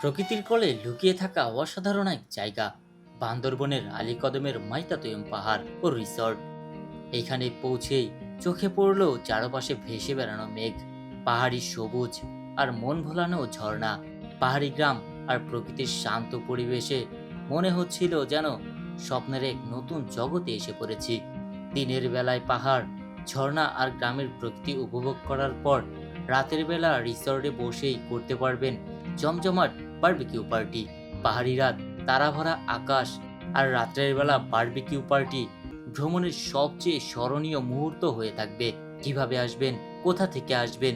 প্রকৃতির কোলে লুকিয়ে থাকা অসাধারণ এক জায়গা, বান্দরবনের আলীকদমের মাইতাতয়ম পাহাড় ও রিসর্ট। এখানে পৌঁছেই চোখে পড়ল চারপাশে ভেসে বেড়ানো মেঘ, পাহাড়ি সবুজ আর মন ভোলানো ঝর্ণা। পাহাড়ি গ্রাম আর প্রকৃতির শান্ত পরিবেশে মনে হচ্ছিল যেন স্বপ্নের এক নতুন জগতে এসে পড়েছি। দিনের বেলায় পাহাড়, ঝর্ণা আর গ্রামের প্রকৃতি উপভোগ করার পর রাতের বেলা রিসর্টে বসেই করতে পারবেন জমজমাট বারবিকিউ পার্টি পাহাড়ি রাত, তারাভরা আকাশ আর রাত্রের বেলা বারবিকিউ পার্টি ভ্রমণের সবচেয়ে স্মরণীয় মুহূর্ত হয়ে থাকবে। কীভাবে আসবেন? কোথা থেকে আসবেন?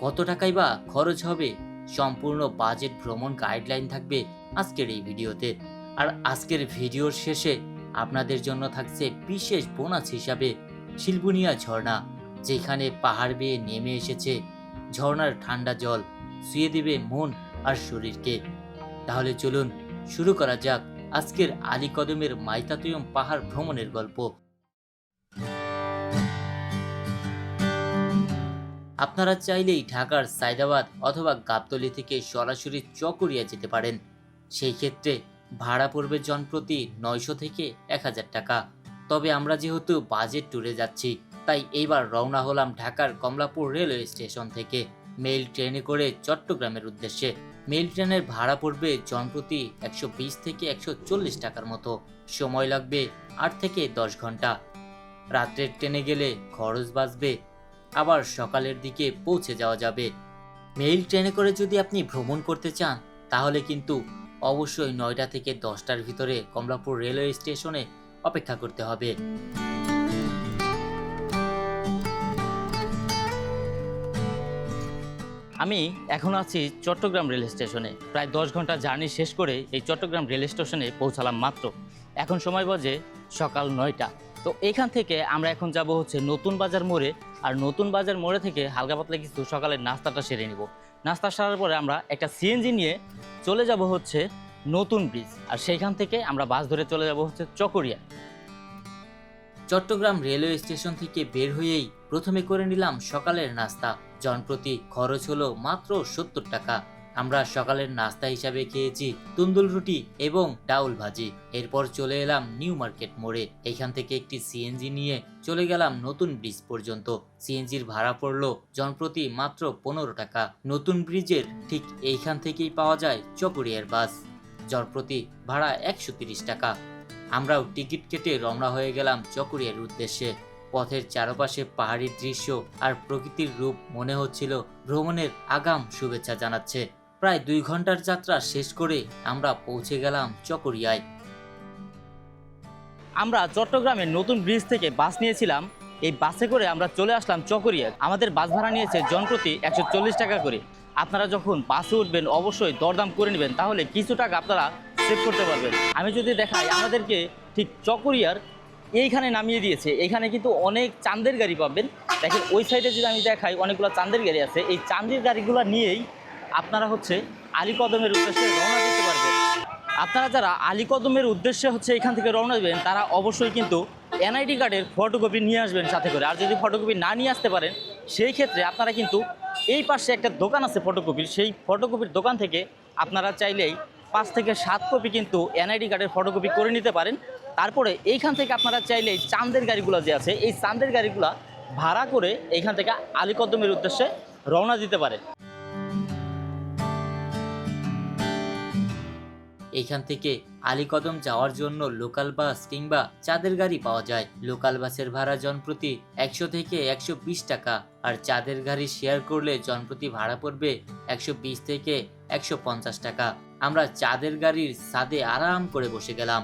কত টাকাই বা খরচ হবে? সম্পূর্ণ বাজেট ভ্রমণ গাইডলাইন থাকবে আজকের এই ভিডিওতে। আর আজকের ভিডিওর শেষে আপনাদের জন্য থাকছে বিশেষ বোনাস হিসাবে শিলবুনিয়া ঝর্ণা, যেখানে পাহাড় বেয়ে নেমে এসেছে। ঝর্ণার ঠান্ডা জল, শুয়ে দেবে মন আর শরীরকে। তাহলে চলুন শুরু করা যাক আজকের আলী কদমের মাইতাতুয়ম পাহাড় ভ্রমণের গল্প। আপনারা চাইলেই ঢাকার সাইদাবাদ অথবা গাবতলি থেকে সরাসরি চকরিয়া যেতে পারেন। সেই ক্ষেত্রে ভাড়া পড়বে জনপ্রতি নয়শো থেকে এক হাজার টাকা। তবে আমরা যেহেতু বাজেট ট্যুরে যাচ্ছি, তাই এইবার রওনা হলাম ঢাকার কমলাপুর রেলওয়ে স্টেশন থেকে। মেইল ট্রেনে করে চট্টগ্রামের উদ্দেশ্যে। মেইল ট্রেনের ভাড়া পড়বে জনপ্রতি একশো বিশ থেকে একশো চল্লিশ টাকার মতো। সময় লাগবে আট থেকে দশ ঘণ্টা। রাত্রের ট্রেনে গেলে খরচ বাঁচবে, আবার সকালের দিকে পৌঁছে যাওয়া যাবে। মেইল ট্রেনে করে যদি আপনি ভ্রমণ করতে চান, তাহলে কিন্তু অবশ্যই নয়টা থেকে দশটার ভিতরে কমলাপুর রেলওয়ে স্টেশনে অপেক্ষা করতে হবে। আমি এখন আছি চট্টগ্রাম রেল স্টেশনে। প্রায় দশ ঘণ্টা জার্নি শেষ করে এই চট্টগ্রাম রেল স্টেশনে পৌঁছালাম মাত্র। এখন সময় বাজে সকাল নয়টা। তো এখান থেকে আমরা এখন যাব হচ্ছে নতুন বাজার মোড়ে। আর নতুন বাজার মোড়ে থেকে হালকা পাতলা কিছু সকালের নাস্তাটা সেরে নিব। নাস্তা সারার পরে আমরা একটা সিএনজি নিয়ে চলে যাব হচ্ছে নতুন ব্রিজ। আর সেইখান থেকে আমরা বাস ধরে চলে যাব হচ্ছে চকরিয়া। চট্টগ্রাম রেলওয়ে স্টেশন থেকে বের হয়েই প্রথমে করে নিলাম সকালের নাস্তা। জনপ্রতি খরচ হলো মাত্র সত্তর টাকা। আমরা সকালের নাস্তা হিসাবে খেয়েছি তুন্দুল রুটি এবং ডাউল ভাজি। এরপর চলে এলাম নিউ মার্কেট মোড়ে। এখান থেকে একটি সিএনজি নিয়ে চলে গেলাম নতুন ব্রিজ পর্যন্ত। সিএনজির ভাড়া পড়ল জনপ্রতি মাত্র পনেরো টাকা। নতুন ব্রিজের ঠিক এইখান থেকেই পাওয়া যায় চকরিয়ার বাস। জনপ্রতি ভাড়া একশো টাকা। আমরাও টিকিট কেটে রওনা হয়ে গেলাম চকরিয়ার উদ্দেশ্যে। পথের চারপাশে পাহাড়ি দৃশ্য আর প্রকৃতির রূপ মনে হচ্ছিল ভ্রমণের আগাম শুভেচ্ছা জানাচ্ছে। প্রায় দুই ঘণ্টার যাত্রা শেষ করে আমরা পৌঁছে গেলাম চকরিয়ায়। আমরা চট্টগ্রামের নতুন ব্রিজ থেকে বাস নিয়েছিলাম। এই বাসে করে আমরা চলে আসলাম চকরিয়া আমাদের বাস ভাড়া নিয়েছে জনপ্রতি একশো চল্লিশ টাকা করে। আপনারা যখন বাসে উঠবেন, অবশ্যই দরদাম করে নেবেন। তাহলে কিছু টাকা আপনারা সেভ করতে পারবেন। আমি যদি দেখাই, আমাদেরকে ঠিক চকরিয়ার এইখানে নামিয়ে দিয়েছে। এখানে কিন্তু অনেক চাঁদের গাড়ি পাবেন। দেখেন, ওই সাইডে যদি আমি দেখাই, অনেকগুলো চাঁদের গাড়ি আছে। এই চাঁদের গাড়িগুলো নিয়েই আপনারা হচ্ছে আলীকদমের উদ্দেশ্যে রওনা দিতে পারবেন। আপনারা যারা আলীকদমের উদ্দেশ্যে হচ্ছে এখান থেকে রওনা দেবেন, তারা অবশ্যই কিন্তু এনআইডি কার্ডের ফটোকপি নিয়ে আসবেন সাথে করে। আর যদি ফটোকপি না নিয়ে আসতে পারেন, সেই ক্ষেত্রে আপনারা কিন্তু এই পাশে একটা দোকান আছে ফটোকপির সেই ফটোকপির দোকান থেকে আপনারা চাইলেই পাঁচ থেকে সাত কপি কিন্তু এনআইডি কার্ডের ফটোকপি করে নিতে পারেন। তারপরে এইখান থেকে আপনারা চাইলেই চাঁদের গাড়িগুলো যে আছে, এই চাঁদের গাড়িগুলো ভাড়া করে এইখান থেকে আলীকদমের উদ্দেশ্যে রওনা দিতে পারে। এইখান থেকে আলীকদম যাওয়ার জন্য লোকাল বাস কিংবা চাঁদের গাড়ি পাওয়া যায়। লোকাল বাসের ভাড়া জনপ্রতি একশো থেকে একশো বিশ টাকা আর চাঁদের গাড়ি শেয়ার করলে জনপ্রতি ভাড়া পড়বে একশো বিশ থেকে একশো পঞ্চাশ টাকা। আমরা চাঁদের গাড়ির ছাদে আরাম করে বসে গেলাম।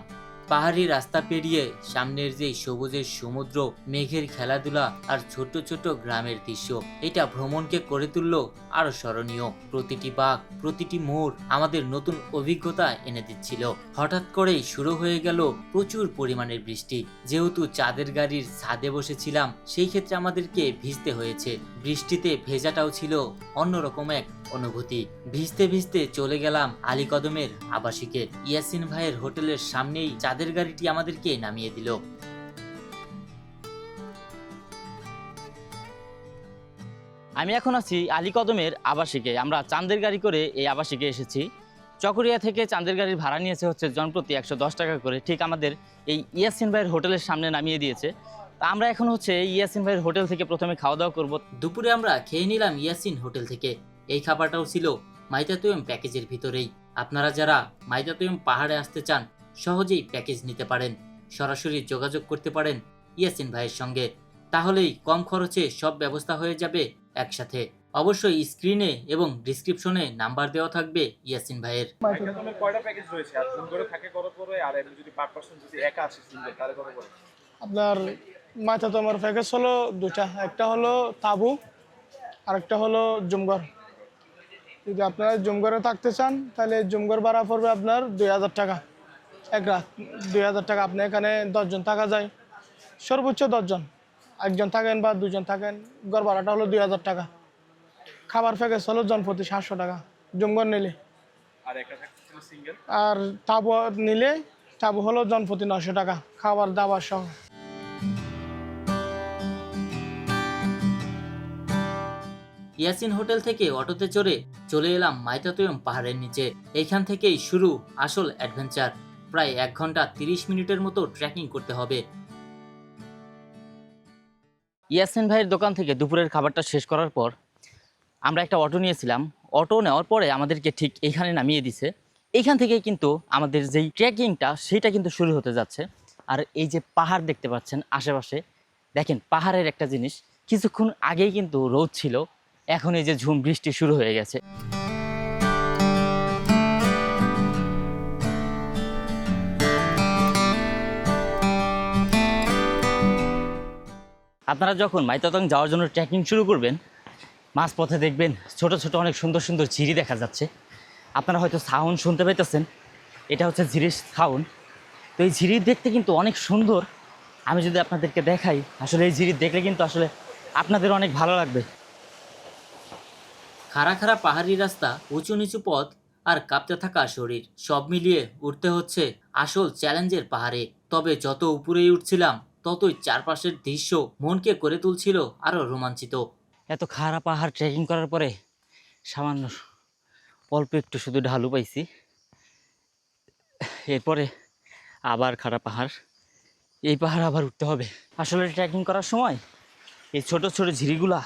পাহাড়ি রাস্তা পেরিয়ে সামনের যে সবুজের সমুদ্র, মেঘের খেলাধুলা আর ছোট ছোট গ্রামের দৃশ্য, এটা ভ্রমণকে করে তুললো আরও স্মরণীয়। প্রতিটি বাঘ, প্রতিটি মোড় আমাদের নতুন অভিজ্ঞতা এনে দিচ্ছিল। হঠাৎ করেই শুরু হয়ে গেল প্রচুর পরিমাণের বৃষ্টি। যেহেতু চাঁদের গাড়ির ছাদে বসেছিলাম, সেই ক্ষেত্রে আমাদেরকে ভিজতে হয়েছে। বৃষ্টিতে ভেজাটাও ছিল অন্যরকম এক অনুভূতি। ভিজতে ভিজতে চলে গেলাম আলী কদমের আবাসিকে ইয়াসিন ভাইয়ের হোটেলের সামনেই চাঁদের গাড়িটি আমাদেরকে নামিয়ে দিল। আমি এখন আছি আলীকদমের আবাসিকে। আমরা চাঁদের গাড়ি করে এই আবাসিকে এসেছি। চকরিয়া থেকে চাঁদের গাড়ির ভাড়া নিয়েছে হচ্ছে জনপ্রতি একশো দশ টাকা করে। ঠিক আমাদের এই ইয়াসিন ভাইয়ের হোটেলের সামনে নামিয়ে দিয়েছে। তা আমরা এখন হচ্ছে ইয়াসিন ভাইয়ের হোটেল থেকে প্রথমে খাওয়া দাওয়া করব। দুপুরে আমরা খেয়ে নিলাম ইয়াসিন হোটেল থেকে। এই খাবারটাও ছিল মাইতাতুয়ম প্যাকেজের ভিতরেই। আপনারা যারা মাইতাতুয়ম পাহাড়ে আসতে চান সহজেই প্যাকেজ নিতে পারেন। সরাসরি যোগাযোগ করতে পারেন ইয়াসিন ভাইয়ের সঙ্গে। তাহলেই কম খরচে সব ব্যবস্থা হয়ে যাবে একসাথে। অবশ্যই স্ক্রিনে এবং ডিসক্রিপশনে নাম্বার দেওয়া থাকবে ইয়াসিন ভাইয়ের। কয়টা প্যাকেজ রয়েছে? আর জুম থাকে কত করে আর যদি পার পার্সন যদি একা আসে সিঙ্গেল তাহলে কত করে? আপনার মাথা তোমার প্যাকেজ হলো দুটা একটা হলো তাবু আর একটা হলো জুমঘর। যদি আপনারা জুমঘরে থাকতে চান তাহলে জুমঘর ভাড়া পড়বে আপনার দুই হাজার টাকা। এক রাত দুই হাজার টাকা। আপনি এখানে দশজন থাকা যায়। সর্বোচ্চ দশজন। একজন থাকেন বা দুজন থাকেন ঘর ভাড়াটা হলো দুই হাজার টাকা। খাবার প্যাকেজ হলো জনপ্রতি সাতশো টাকা জুমঘর নিলে। আর তাবু নিলে তাবু হলো জনপ্রতি নশো টাকা খাবার দাবার সহ। ইয়াসিন হোটেল থেকে অটোতে চড়ে চলে এলাম মাইতাতুয়ম পাহাড়ের নিচে। এইখান থেকেই শুরু আসল অ্যাডভেঞ্চার। প্রায় এক ঘণ্টা তিরিশ মিনিটের মতো ট্রেকিং করতে হবে। ইয়াসিন ভাইয়ের দোকান থেকে দুপুরের খাবারটা শেষ করার পর আমরা একটা অটো নিয়েছিলাম। অটো নেওয়ার পরে আমাদেরকে ঠিক এইখানে নামিয়ে দিছে। এইখান থেকেই কিন্তু আমাদের যেই ট্রেকিংটা সেটা কিন্তু শুরু হতে যাচ্ছে। আর এই যে পাহাড় দেখতে পাচ্ছেন আশেপাশে, দেখেন পাহাড়ের একটা জিনিস। কিছুক্ষণ আগেই কিন্তু রোদ ছিল। এখন এই যে ঝুম বৃষ্টি শুরু হয়ে গেছে। আপনারা যখন মাইতাতং যাওয়ার জন্য ট্রেকিং শুরু করবেন, মাঝপথে দেখবেন ছোট ছোট অনেক সুন্দর সুন্দর ঝিরি দেখা যাচ্ছে। আপনারা হয়তো সাউন্ড শুনতে পাইতেছেন, এটা হচ্ছে ঝিরির সাউন্ড তো এই ঝিরি দেখতে কিন্তু অনেক সুন্দর। আমি যদি আপনাদেরকে দেখাই, আসলে এই ঝিরি দেখলে কিন্তু আসলে আপনাদের অনেক ভালো লাগবে। খাড়া খাড়া পাহাড়ি রাস্তা, উঁচু নিচু পথ আর কাঁপতে থাকা শরীর, সব মিলিয়ে উঠতে হচ্ছে আসল চ্যালেঞ্জের পাহাড়ে। তবে যত উপরেই উঠছিলাম, ততই চারপাশের দৃশ্য মনকে করে তুলছিল আরও রোমাঞ্চিত। এত খাড়া পাহাড় ট্রেকিং করার পরে সামান্য অল্প একটু শুধু ঢালু পাইছি। এরপরে আবার খাড়া পাহাড়। এই পাহাড় আবার উঠতে হবে। আসলে ট্রেকিং করার সময় এই ছোট ছোট ঝিরিগুলা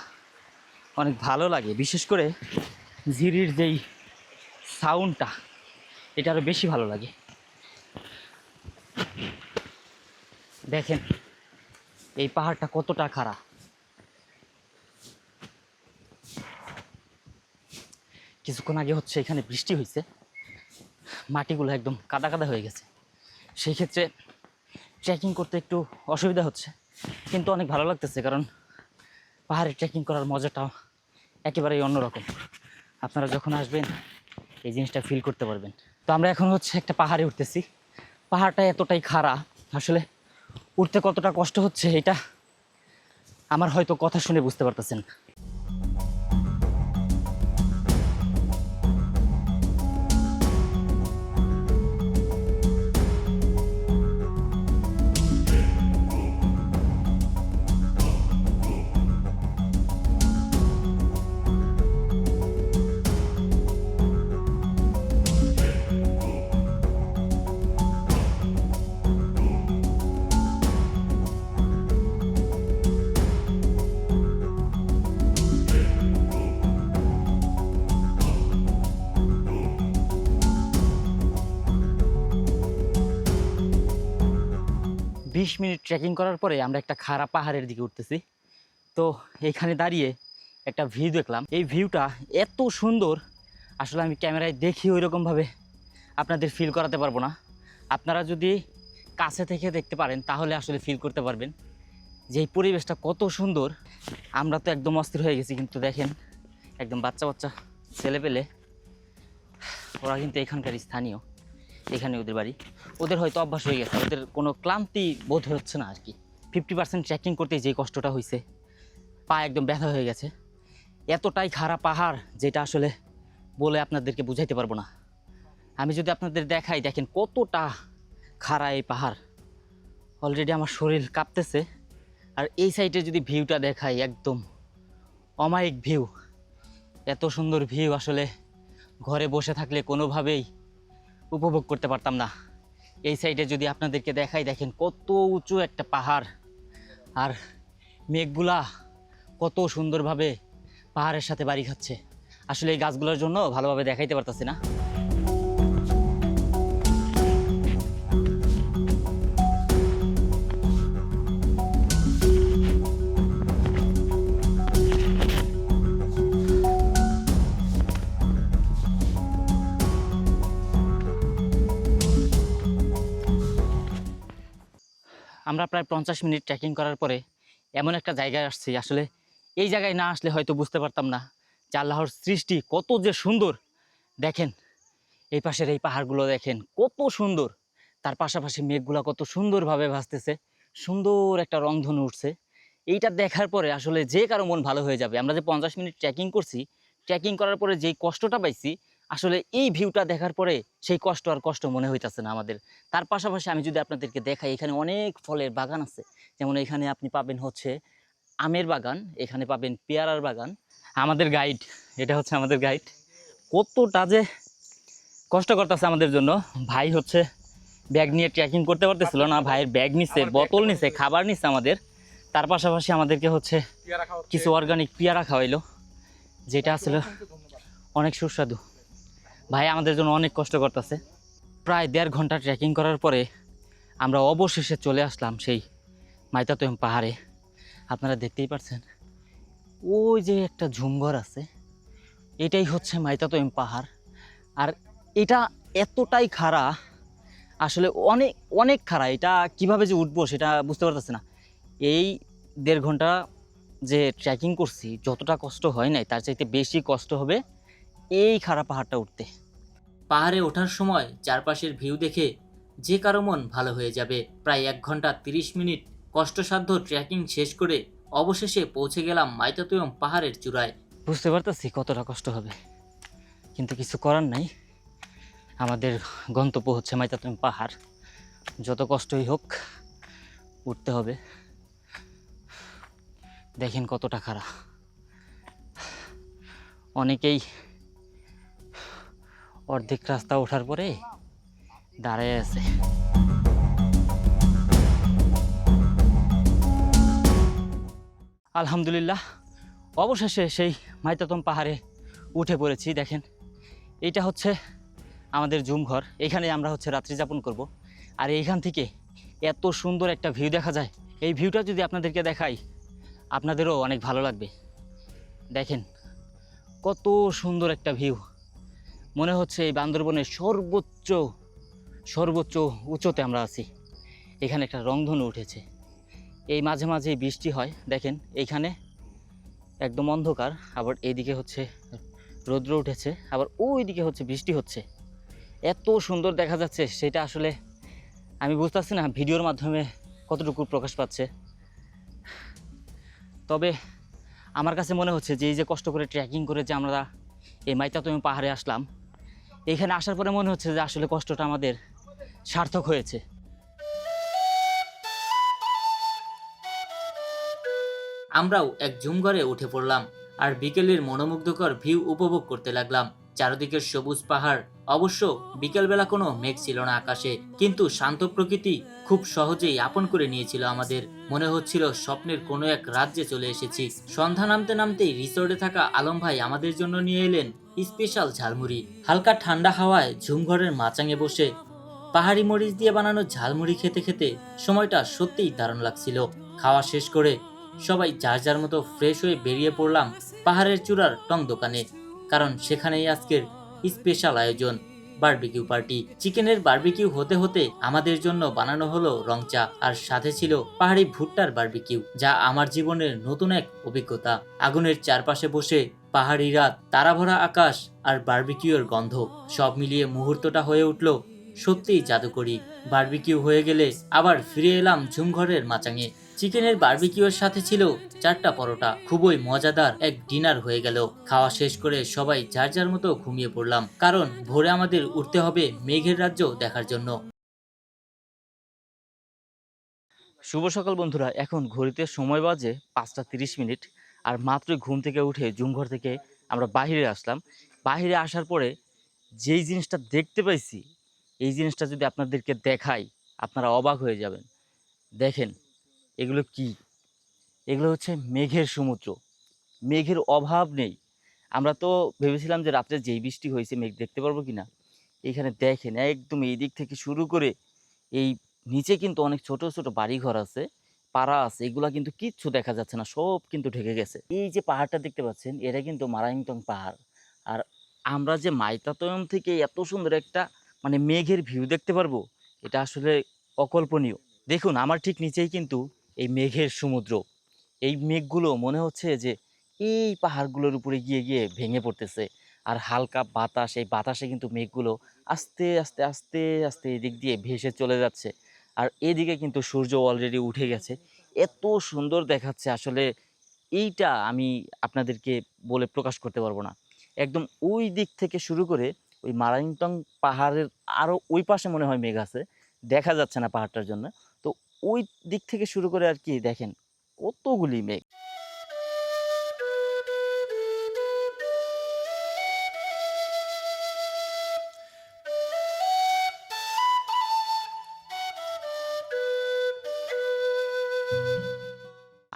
অনেক ভালো লাগে। বিশেষ করে ঝিরির যেই সাউন্ডটা এটা আরও বেশি ভালো লাগে। দেখেন, এই পাহাড়টা কতটা খাড়া। কিছুক্ষণ আগে হচ্ছে এখানে বৃষ্টি হয়েছে। মাটিগুলো একদম কাদা কাদা হয়ে গেছে। সেই ক্ষেত্রে ট্রেকিং করতে একটু অসুবিধা হচ্ছে। কিন্তু অনেক ভালো লাগতেছে কারণ পাহাড়ে ট্রেকিং করার মজাটা একেবারেই অন্যরকম। আপনারা যখন আসবেন, এই জিনিসটা ফিল করতে পারবেন। তো আমরা এখন হচ্ছে একটা পাহাড়ে উঠতেছি। পাহাড়টা এতটাই খাড়া, আসলে উঠতে কতটা কষ্ট হচ্ছে এটা আমার হয়তো কথা শুনে বুঝতে পারতেছেন। বিশ মিনিট ট্রেকিং করার পরে আমরা একটা খাড়া পাহাড়ের দিকে উঠতেছি। তো এখানে দাঁড়িয়ে একটা ভিউ দেখলাম। এই ভিউটা এত সুন্দর, আসলে আমি ক্যামেরায় দেখি ওই রকমভাবে আপনাদের ফিল করাতে পারব না। আপনারা যদি কাছে থেকে দেখতে পারেন, তাহলে আসলে ফিল করতে পারবেন যে এই পরিবেশটা কত সুন্দর। আমরা তো একদম অস্থির হয়ে গেছি, কিন্তু দেখেন, একদম বাচ্চা বাচ্চা ছেলে পেলে, ওরা কিন্তু এখানকার স্থানীয়। এখানে ওদের বাড়ি। ওদের হয়তো অভ্যাস হয়ে গেছে, ওদের কোনো ক্লান্তি বোধ হচ্ছে না আর কি ফিফটি পার্সেন্ট ট্রেকিং করতে যে কষ্টটা হয়েছে পা একদম ব্যথা হয়ে গেছে। এতটাই খারাপ পাহাড় যেটা আসলে বলে আপনাদেরকে বুঝাইতে পারব না। আমি যদি আপনাদের দেখাই, দেখেন কতটা খাড়া এই পাহাড়। অলরেডি আমার শরীর কাঁপতেছে। আর এই সাইডে যদি ভিউটা দেখাই, একদম অমায়িক ভিউ এত সুন্দর ভিউ আসলে ঘরে বসে থাকলে কোনোভাবেই উপভোগ করতে পারতাম না। এই সাইডে যদি আপনাদেরকে দেখাই, দেখেন কত উঁচু একটা পাহাড়। আর মেঘগুলা কত সুন্দরভাবে পাহাড়ের সাথে বাড়ি খাচ্ছে। আসলে এই গাছগুলোর জন্য ভালোভাবে দেখাইতে পারতাছি না। আমরা প্রায় পঞ্চাশ মিনিট ট্রেকিং করার পরে এমন একটা জায়গায় আসছি। আসলে এই জায়গায় না আসলে হয়তো বুঝতে পারতাম না যে আল্লাহর সৃষ্টি কত যে সুন্দর। দেখেন, এই পাশের এই পাহাড়গুলো দেখেন, কত সুন্দর। তার পাশাপাশি মেঘগুলো কত সুন্দরভাবে ভাসতেছে, সুন্দর একটা রংধনু উঠছে। এইটা দেখার পরে আসলে যে কারও মন ভালো হয়ে যাবে। আমরা যে পঞ্চাশ মিনিট ট্রেকিং করছি ট্রেকিং করার পরে যেই কষ্টটা পাইছি আসলে এই ভিউটা দেখার পরে সেই কষ্ট আর কষ্ট মনে হইতাছে না আমাদের। তার পাশাপাশি আমি যদি আপনাদেরকে দেখাই এখানে অনেক ফলের বাগান আছে। যেমন এখানে আপনি পাবেন হচ্ছে আমের বাগান এখানে পাবেন পেয়ারার বাগান। আমাদের গাইড এটা হচ্ছে আমাদের গাইড কতটা যে কষ্ট করতেছে আমাদের জন্য। ভাই হচ্ছে ব্যাগ নিয়ে ট্রেকিং করতে পারতেছিল না ভাইয়ের ব্যাগ নিছে বোতল নিছে। খাবার নিছে আমাদের। তার পাশাপাশি আমাদেরকে হচ্ছে হচ্ছে। কিছু অর্গানিক পেয়ারা খাওয়াইলো যেটা আসলে অনেক সুস্বাদু। ভাই, আমাদের জন্য অনেক কষ্ট করতেছে। প্রায় দেড় ঘণ্টা ট্রেকিং করার পরে আমরা অবশেষে চলে আসলাম সেই মাইতাতম পাহাড়ে। আপনারা দেখতেই পাচ্ছেন ওই যে একটা ঝুমঘর আছে, এটাই হচ্ছে মাইতাতম পাহাড়। আর এটা এতটাই খাড়া, আসলে অনেক অনেক খাড়া। এটা কীভাবে যে উঠবো সেটা বুঝতে পারতেছে না। এই দেড় ঘণ্টা যে ট্রেকিং করছি, যতটা কষ্ট হয় নাই, তার চাইতে বেশি কষ্ট হবে এই খারাপ পাহাড়টা উঠতে। পাহাড়ে ওঠার সময় চারপাশের ভিউ দেখে যে কারও মন ভালো হয়ে যাবে। প্রায় এক ঘণ্টা তিরিশ মিনিট কষ্টসাধ্য ট্রেকিং শেষ করে অবশেষে পৌঁছে গেলাম মাইতাতুয়ম পাহাড়ের চূড়ায়। বুঝতে পারতেছি কতটা কষ্ট হবে। কিন্তু কিছু করার নাই। আমাদের গন্তব্য হচ্ছে মাইতাতুম পাহাড়। যত কষ্টই হোক উঠতে হবে। দেখেন কতটা খারাপ অনেকেই অর্ধেক রাস্তা ওঠার পরে দাঁড়ায় আছে। আলহামদুলিল্লাহ, অবশেষে সেই মাইতাতম পাহাড়ে উঠে পড়েছি, দেখেন। এটা হচ্ছে আমাদের জুম ঘর এখানে আমরা হচ্ছে রাত্রি যাপন করব। আর এইখান থেকে এত সুন্দর একটা ভিউ দেখা যায়। এই ভিউটা যদি আপনাদেরকে দেখাই, আপনাদেরও অনেক ভালো লাগবে। দেখেন, কত সুন্দর একটা ভিউ। মনে হচ্ছে এই বান্দরবনের সর্বোচ্চ সর্বোচ্চ উঁচুতে আমরা আছি। এখানে একটা রংধনু উঠেছে। এই মাঝে মাঝে বৃষ্টি হয়, দেখেন এইখানে একদম অন্ধকার, আবার এইদিকে হচ্ছে রৌদ্র উঠেছে, আবার ওই দিকে হচ্ছে বৃষ্টি হচ্ছে। এত সুন্দর দেখা যাচ্ছে, সেটা আসলে আমি বুঝতেছি না, ভিডিওর মাধ্যমে কতটুকু প্রকাশ পাচ্ছে। তবে আমার কাছে মনে হচ্ছে যে এই যে কষ্ট করে ট্রেকিং করে যে আমরা এই মাইতাতমি পাহাড়ে আসলাম এখানে আসার পরে মনে হচ্ছে যে আসলে কষ্টটা আমাদের সার্থক হয়েছে। আমরাও এক ঝুমঘরে উঠে পড়লাম আর বিকেলের মনোমুগ্ধকর ভিউ উপভোগ করতে লাগলাম। চারদিকের সবুজ পাহাড়, অবশ্য বিকেলবেলা কোনো মেঘ ছিল না আকাশে, কিন্তু শান্ত প্রকৃতি খুব সহজেই আপন করে নিয়েছিল আমাদের। মনে হচ্ছিল স্বপ্নের কোনো এক রাজ্যে চলে এসেছি। সন্ধ্যা নামতে নামতেই রিসোর্টে থাকা আলম ভাই আমাদের জন্য নিয়ে এলেন। স্পেশাল ঝালমুড়ি। হালকা ঠান্ডা হাওয়ায় ঝুমঘরের মাচাঙে বসে পাহাড়ি মরিচ দিয়ে বানানো ঝালমুড়ি খেতে খেতে সময়টা সত্যিই দারুণ লাগছিল। খাওয়া শেষ করে সবাই যার যার মতো ফ্রেশ হয়ে বেরিয়ে পড়লাম পাহাড়ের চূড়ার টং দোকানে, কারণ সেখানেই আজকের স্পেশাল আয়োজন, বার্বিকিউ পার্টি। চিকেনের বার্বিকিউ হতে হতে আমাদের জন্য বানানো হলো রং চা, আর সাথে ছিল পাহাড়ি ভুট্টার বার্বিকিউ, যা আমার জীবনের নতুন এক অভিজ্ঞতা। আগুনের চারপাশে বসে পাহাড়ি রাত, তারাভরা আকাশ আর বার্বিকিউর গন্ধ, সব মিলিয়ে মুহূর্তটা হয়ে উঠল সত্যিই জাদুকরি। বার্বিকিউ হয়ে গেলে আবার ফিরে এলাম ঝুমঘরের মাচাঙে। চিকেনের বার্বিকিউর সাথে ছিল চারটা পরোটা। খুবই মজাদার এক ডিনার হয়ে গেল। খাওয়া শেষ করে সবাই যার যার মতো ঘুমিয়ে পড়লাম, কারণ ভোরে আমাদের উঠতে হবে মেঘের রাজ্য দেখার জন্য। শুভ সকাল বন্ধুরা, এখন ঘড়িতে সময় বাজে পাঁচটা তিরিশ মিনিট। আর মাত্রই ঘুম থেকে উঠে জুমঘর থেকে আমরা বাহিরে আসলাম। বাহিরে আসার পরে যেই জিনিসটা দেখতে পাইছি, এই জিনিসটা যদি আপনাদেরকে দেখাই, আপনারা অবাক হয়ে যাবেন। দেখেন, এগুলো কি? এগুলো হচ্ছে মেঘের সমুদ্র। মেঘের অভাব নেই। আমরা তো ভেবেছিলাম যে রাত্রে যেই বৃষ্টি হয়েছে, মেঘ দেখতে পারব কি না এখানে দেখেন, একদম এই দিক থেকে শুরু করে এই নিচে কিন্তু অনেক ছোট ছোট বাড়িঘর আছে। পাড়া আছে, এগুলা কিন্তু কিচ্ছু দেখা যাচ্ছে না, সব কিন্তু ঢেকে গেছে। এই যে পাহাড়টা দেখতে পাচ্ছেন, এটা কিন্তু মারাইংটং পাহাড়। আর আমরা যে মাইতাতয়ম থেকে এত সুন্দর একটা মানে মেঘের ভিউ দেখতে পারব, এটা আসলে অকল্পনীয়। দেখুন, আমার ঠিক নিচেই কিন্তু এই মেঘের সমুদ্র। এই মেঘগুলো মনে হচ্ছে যে এই পাহাড়গুলোর উপরে গিয়ে গিয়ে ভেঙে পড়তেছে। আর হালকা বাতাস, এই বাতাসে কিন্তু মেঘগুলো আস্তে আস্তে আস্তে আস্তে এদিক দিয়ে ভেসে চলে যাচ্ছে। আর এদিকে কিন্তু সূর্য অলরেডি উঠে গেছে। এত সুন্দর দেখাচ্ছে আসলে, এইটা আমি আপনাদেরকে বলে প্রকাশ করতে পারব না। একদম ওই দিক থেকে শুরু করে ওই মারাইংটং পাহাড়ের আরও ওই পাশে মনে হয় মেঘ আছে, দেখা যাচ্ছে না পাহাড়টার জন্য। তো ওই দিক থেকে শুরু করে আর কি দেখেন, কতগুলি মেঘ।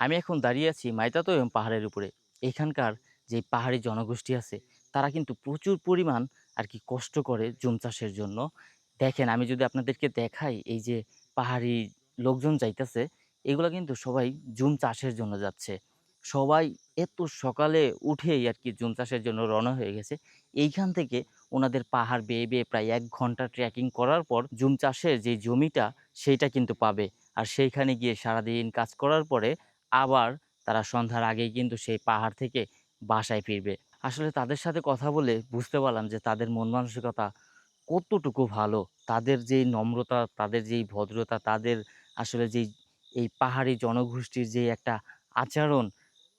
আমি এখন দাঁড়িয়ে আছি মাইতাতয়ম পাহাড়ের উপরে। এখানকার যে পাহাড়ি জনগোষ্ঠী আছে, তারা কিন্তু প্রচুর পরিমাণ আর কি কষ্ট করে জুম চাষের জন্য। দেখেন, আমি যদি আপনাদেরকে দেখাই এই যে পাহাড়ি লোকজন যাইতেছে, এগুলো কিন্তু সবাই জুম চাষের জন্য যাচ্ছে। সবাই এত সকালে উঠেই আর কি জুম চাষের জন্য রওনা হয়ে গেছে। এইখান থেকে ওনাদের পাহাড় বেয়ে বেয়ে প্রায় এক ঘণ্টা ট্রেকিং করার পর জুম চাষের যে জমিটা, সেইটা কিন্তু পাবে। আর সেইখানে গিয়ে সারাদিন কাজ করার পরে আবার তারা সন্ধ্যার আগেই কিন্তু সেই পাহাড় থেকে বাসায় ফিরবে। আসলে তাদের সাথে কথা বলে বুঝতে পারলাম যে তাদের মন মানসিকতা কতটুকু ভালো। তাদের যেই নম্রতা, তাদের যেই ভদ্রতা, তাদের আসলে যেই, এই পাহাড়ি জনগোষ্ঠীর যে একটা আচরণ,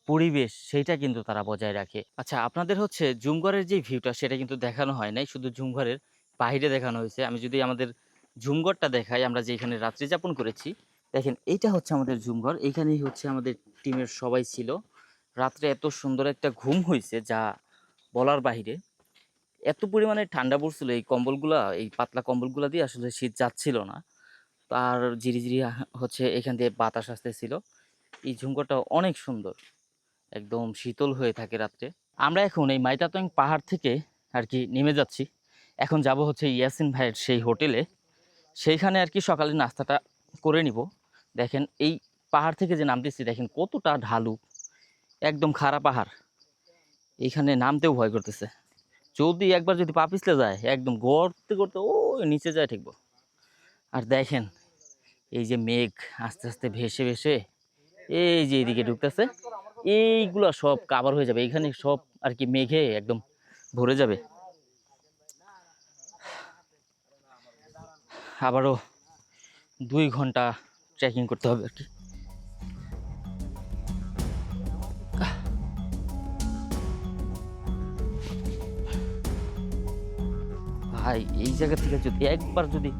পরিবেশ সেইটা কিন্তু তারা বজায় রাখে। আচ্ছা আপনাদের হচ্ছে জুমঘরের যে ভিউটা সেটা কিন্তু দেখানো হয় নাই, শুধু জুমঘরের বাইরে দেখানো হয়েছে। আমি যদি আমাদের ঝুমঘরটা দেখাই, আমরা যেখানে রাত্রি যাপন করেছি দেখেন, এইটা হচ্ছে আমাদের ঝুমঘর। এইখানেই হচ্ছে আমাদের টিমের সবাই ছিল। রাত্রে এত সুন্দর একটা ঘুম হয়েছে যা বলার বাহিরে। এত পরিমাণে ঠান্ডা পড়ছিল এই কম্বলগুলা, এই পাতলা কম্বলগুলা দিয়ে আসলে শীত যাচ্ছিল না। তার ঝিরিঝিরি হচ্ছে এখান দিয়ে বাতাস আসতেছিল। এই ঝুমঘরটা অনেক সুন্দর। একদম শীতল হয়ে থাকে রাত্রে। আমরা এখন এই মাইতাতং পাহাড় থেকে আর কি নেমে যাচ্ছি। এখন যাব হচ্ছে ইয়াসিন ভাইয়ের সেই হোটেলে। সেইখানে আর কি সকালে নাস্তাটা করে নিব। দেখেন এই পাহাড় থেকে যে নামতেছি, দেখেন কতটা ঢালু, একদম খাড়া পাহাড়। এইখানে নামতেও ভয় করতেছে। যদি একবার যদি পা পিছলে যায়, একদম গড়তে করতে ও নিচে যায়, ঠিকবো। আর দেখেন, এই যে মেঘ আস্তে আস্তে ভেসে ভেসে, এই যে এইদিকে ঢুকতেছে, এইগুলো সব কাবার হয়ে যাবে। এখানে সব আর কি মেঘে একদম ভরে যাবে। আবারও দুই ঘণ্টা ট্রেকিং করতে হবে আর কি। ভাই, এই জায়গা থেকে যদি একবার যদি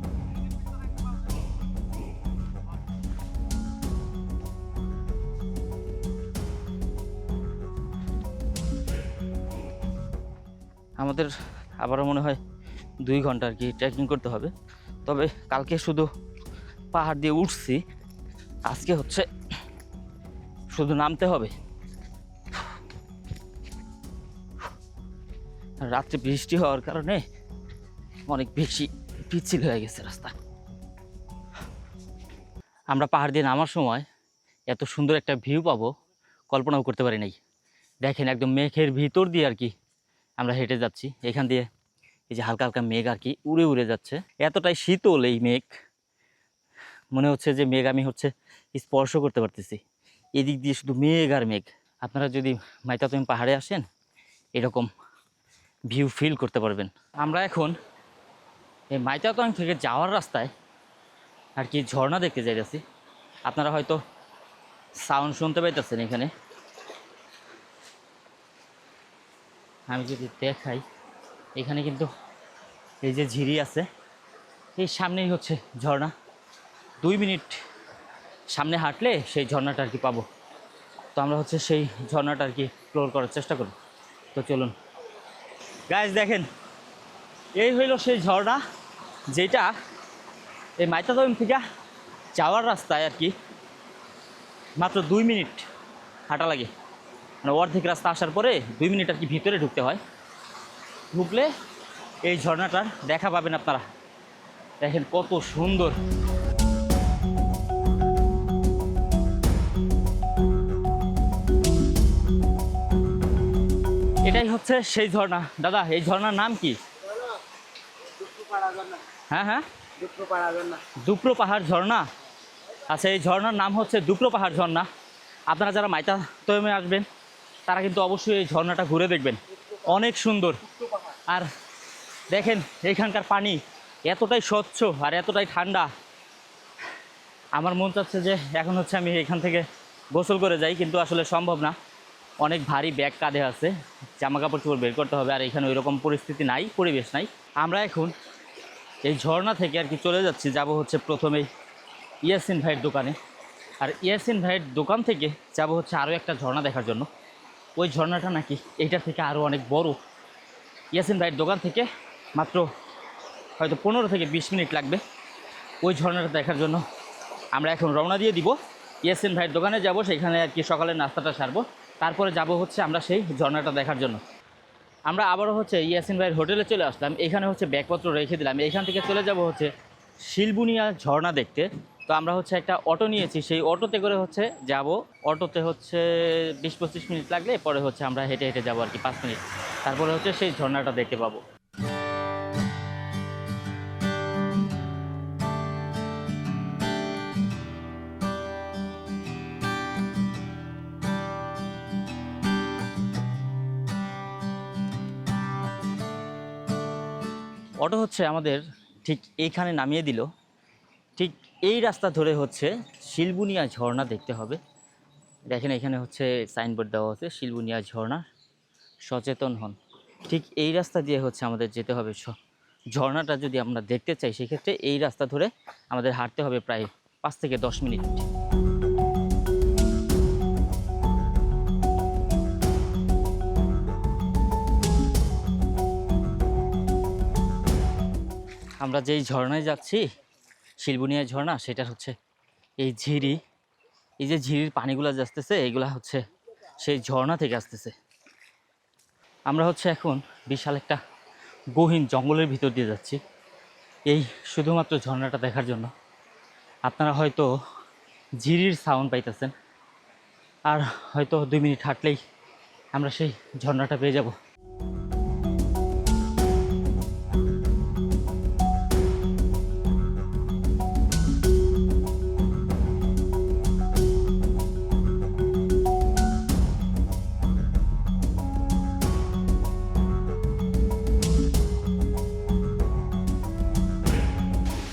আমাদের আবারও মনে হয় দুই ঘণ্টা আর কি ট্রেকিং করতে হবে। তবে কালকে শুধু পাহাড় দিয়ে উঠছি। আজকে হচ্ছে শুধু নামতে হবে। রাত্রে বৃষ্টি হওয়ার কারণে অনেক বেশি পিচ্ছিল হয়ে গেছে রাস্তা। আমরা পাহাড় দিয়ে নামার সময় এত সুন্দর একটা ভিউ পাবো, কল্পনাও করতে পারি নাই। দেখেন একদম মেঘের ভিতর দিয়ে আর কি আমরা হেঁটে যাচ্ছি। এখান দিয়ে এই যে হালকা হালকা মেঘ আর কি উড়ে উড়ে যাচ্ছে। এতটাই শীতল এই মেঘ। মনে হচ্ছে যে মেঘ আমি হচ্ছে স্পর্শ করতে পারতেছি। এদিক দিয়ে শুধু মেঘ আর মেঘ। আপনারা যদি মাইতাতুম পাহাড়ে আসেন, এরকম ভিউ ফিল করতে পারবেন। আমরা এখন এই মাইতাতং থেকে যাওয়ার রাস্তায় আর কি ঝর্ণা দেখতে যাইতেছি। আপনারা হয়তো সাউন্ড শুনতে পাইতেছেন এখানে। আমি যদি দেখাই, এখানে কিন্তু এই যে ঝিরি আছে, এই সামনেই হচ্ছে ঝর্ণা। দুই মিনিট সামনে হাঁটলে সেই ঝর্ণাটা আর কি পাবো। তো আমরা হচ্ছে সেই ঝর্ণাটা আর কি এক্সপ্লোর করার চেষ্টা করি তো চলুন। গাইজ দেখেন, এই হইল সেই ঝর্ণা যেটা এই মাইতাদম থেকে যাওয়ার রাস্তায় আর কি মাত্র দুই মিনিট হাঁটা লাগে। মানে অর্ধেক রাস্তা আসার পরে দুই মিনিট আর কি ভিতরে ঢুকতে হয়। ঢুকলে এই ঝর্ণাটার দেখা পাবেন আপনারা। দেখেন কত সুন্দর। এটাই হচ্ছে সেই ঝর্ণা। দাদা এই ঝর্ণার নাম কি? হ্যাঁ হ্যাঁ? দুপ্রো পাহাড় ঝর্ণা? আচ্ছা এই ঝর্ণার নাম হচ্ছে দুপ্রো পাহাড় ঝর্ণা। আপনারা যারা মাইতা তৈমে আসবেন তারা কিন্তু অবশ্যই এই ঝর্ণাটা ঘুরে দেখবেন। অনেক সুন্দর। আর দেখেন এইখানকার পানি এতটাই স্বচ্ছ আর এতটাই ঠান্ডা। আমার মন চাচ্ছে যে এখন হচ্ছে আমি এখান থেকে গোসল করে যাই কিন্তু আসলে সম্ভব না। অনেক ভারী ব্যাগ কাঁধে আছে জামা কাপড় চোপড় বের করতে হবে, আর এখানে ওই রকম পরিস্থিতি নাই, পরিবেশ নাই। আমরা এখন এই ঝর্ণা থেকে আর কি চলে যাচ্ছি, যাব হচ্ছে প্রথমেই ইয়াসিন ভাইয়ের দোকানে। আর ইয়াসিন ভাইয়ের দোকান থেকে যাব হচ্ছে আরও একটা ঝর্ণা দেখার জন্য। ওই ঝর্ণাটা নাকি এইটা থেকে আরও অনেক বড়। ইয়াসিন ভাইয়ের দোকান থেকে মাত্র হয়তো পনেরো থেকে বিশ মিনিট লাগবে। ওই ঝর্ণাটা দেখার জন্য আমরা এখন রওনা দিয়ে দিব। ইয়াসিন ভাইয়ের দোকানে যাব, সেখানে আর কি সকালের নাস্তাটা সারবো। তারপরে যাব হচ্ছে আমরা সেই ঝর্ণাটা দেখার জন্য। আমরা আবারও হচ্ছে ইয়াসিন ভাইয়ের হোটেলে চলে আসলাম। এখানে হচ্ছে ব্যাগপত্র রেখে দিলাম। এখান থেকে চলে যাব হচ্ছে শিলবুনিয়া ঝর্ণা দেখতে। তো আমরা হচ্ছে একটা অটো নিয়েছি। সেই অটোতে করে হচ্ছে যাব। অটোতে হচ্ছে বিশ পঁচিশ মিনিট লাগলে পরে হচ্ছে আমরা হেঁটে হেঁটে যাব আর কি, পাঁচ মিনিট। তারপরে হচ্ছে সেই ঝর্ণাটা দেখতে পাবো। অটো হচ্ছে আমাদের ঠিক এইখানে নামিয়ে দিল। ঠিক এই রাস্তা ধরে হচ্ছে শিলবুনিয়া ঝর্ণা দেখতে হবে। দেখেন এখানে হচ্ছে সাইনবোর্ড দেওয়া হচ্ছে শিলবুনিয়া ঝর্ণা। সচেতন হন। ঠিক এই রাস্তা দিয়ে হচ্ছে আমাদের যেতে হবে। ঝর্ণাটা যদি আমরা দেখতে চাই, সেক্ষেত্রে এই রাস্তা ধরে আমাদের হাঁটতে হবে প্রায় পাঁচ থেকে দশ মিনিট। আমরা যেই ঝর্ণায় যাচ্ছি শিলবুনিয়া ঝর্ণা সেটা হচ্ছে এই ঝিরি। এই যে ঝিরির পানিগুলো আসতেছে এইগুলা হচ্ছে সেই ঝর্ণা থেকে আসতেছে। আমরা হচ্ছে এখন বিশাল একটা গহীন জঙ্গলের ভিতর দিয়ে যাচ্ছি। এই শুধুমাত্র ঝর্ণাটা দেখার জন্য। আপনারা হয়তো ঝিরির সাউন্ড পাইতেছেন। আর হয়তো দুই মিনিট হাঁটলেই আমরা সেই ঝর্ণাটা পেয়ে যাব।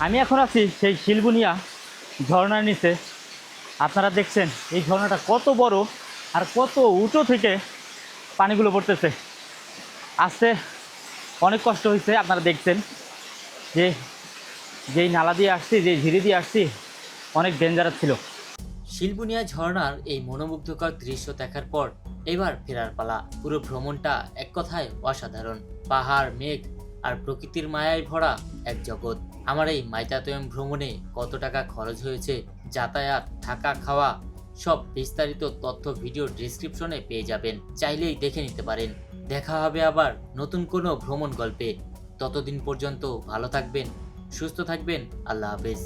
আমি এখন আছি সেই শিলবুনিয়া ঝর্ণার নিচে। আপনারা দেখছেন এই ঝর্ণাটা কত বড় আর কত উঁচু থেকে পানিগুলো পড়তেছে। আসতে অনেক কষ্ট হয়েছে, আপনারা দেখছেন যে যেই নালা দিয়ে আসছি, যে ঝিরি দিয়ে আসছি, অনেক ডেঞ্জারাস ছিল। শিলবুনিয়া ঝর্ণার এই মনোমুগ্ধকর দৃশ্য দেখার পর এবার ফেরার পালা। পুরো ভ্রমণটা এক কথায় অসাধারণ। পাহাড়, মেঘ আর প্রকৃতির মায়ায় ভরা এক জগৎ। আমার এই মাইতাতয়ম ভ্রমণে কত টাকা খরচ হয়েছে, যাতায়াত, থাকা, খাওয়া, সব বিস্তারিত তথ্য ভিডিও ডিসক্রিপশনে পেয়ে যাবেন। চাইলেই দেখে নিতে পারেন। দেখা হবে আবার নতুন কোনো ভ্রমণ গল্পে। ততদিন পর্যন্ত ভালো থাকবেন, সুস্থ থাকবেন, আল্লাহ হাফেজ।